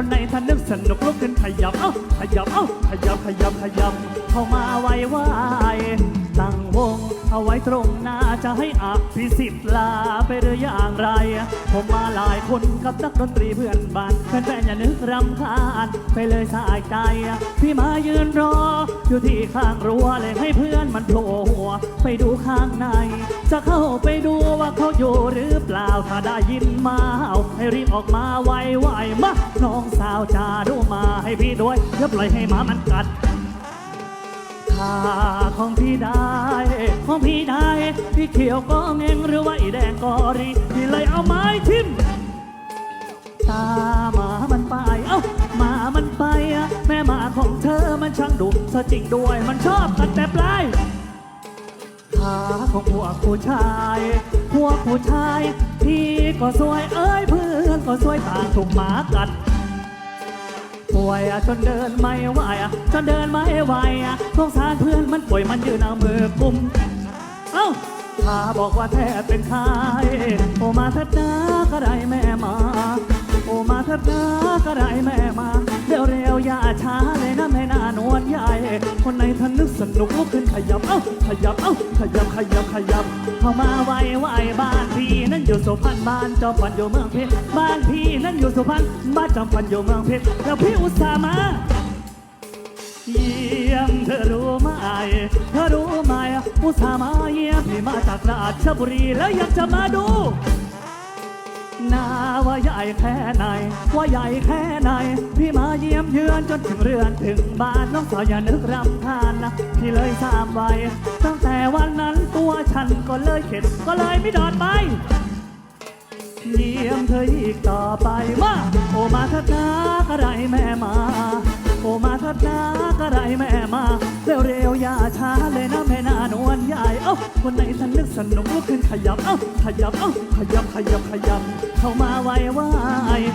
คนไหนท่านนึกสนุกลุกขึ้นขยับเอ้าขยับเอ้าขยับขยับขยับ เข้ามาไวไวตั้งวง เอาไว้ตรงหน้าจะให้อภิสิทธิ์ลาไปหรืออย่างไร ผมมาหลายคนกับนักดนตรีเพื่อนบ้านแฟนๆอย่านึกรำคาญไปเลยสายใจ พี่มายืนรอ อยู่ที่ข้างรั้วเลยให้เพื่อนมันโผล่หัวไปดูข้างใน จะเข้าไปดูว่าเขา อยู่หรือเปล่าถ้าได้ยินมาเอาให้รีบออกมาไวๆมาน้องสาวจาดูมาให้พี่ด้วยอย่าปล่อยให้หมามันกัดขาของพี่ได้ของพี่ได้ พี่เขียวก็เงงหรือว่าไอแดงก็รีพี่เลยเอาไม้ทิ่มตาหมามันไปเอ้าหมามันไปอะแม่หมาของเธอมันช่างดุซะจริงด้วยมันชอบตัดแต่ปลายขาของพวกผู้ชาย พวกผู้ชาย พี่ก็สวยเอ้ยเพื่อนก็สวยต่างถูกหมากัดป่วยอะจนเดินไม่ไหวอะจนเดินไม่ไหวอะสงสารเพื่อนมันป่วยมันยืนเอามือกุมเอ้าถ้าบอกว่าแท้เป็นใครโอมาเถิดนะก็ได้แม่มา โอมาเถิดนะก็ได้แม่มา เร็วเร็วอย่าช้าเลยนะแม่นานวลใหญ่ คนไหนท่านนึก สนุกลุกขึ้นขยับเอ้าขยับเอ้าขยับขยับขยับ เข้ามาไวไวบ้านพี่นั้นอยู่สุพรรณบ้านจอมพันอยู่เมืองเพชรบ้านพี่นั้นอยู่สุพรรณบ้านจอมพันอยู่เมืองเพชรแล้วพี่อุตส่าห์มาเยี่ยมเธอรู้ไหมเธอรู้ไหมอุตส่าห์มาเยี่ยมพี่มาจากราชบุรีแล้วอยากจะมาดูนาว่าใหญ่แค่ไหน ว่าใหญ่แค่ไหน พี่มาเยี่ยม เยือนจนถึงเรือนถึงบ้านน้องสาวอย่านึกรำคาญนะพี่เลยสามไว้ ตั้งแต่วันนั้นตัวฉันก็เลยเข็ดก็เลยไม่ดอดไปเยี่ยมเธออีกต่อไปมาโอมาเถิดนะก็ได้แม่มา โอมาเถิดนะก็ได้แม่มา เร็วๆอย่าช้าเลยนะแม่นานวลใหญ่เอ้าคนไหนท่านนึกสนุกลุกขึ้นขยับเอ้าขยับเอ้าขยับขยับขยับ เข้ามาไวไวโอ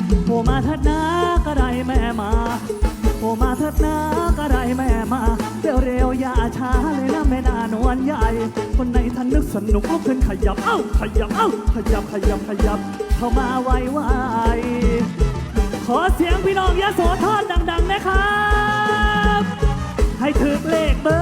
านใหญ่ คนในทันนึกสนุกลุกขึ้นขยับ เอ้า ขยับ เอ้า ขยับ ขยับ ขยับ เข้ามาไวไวขอเสียงพี่น้องยะโสธรดัง ๆ นะครับ ให้ถึกเลขเบอร์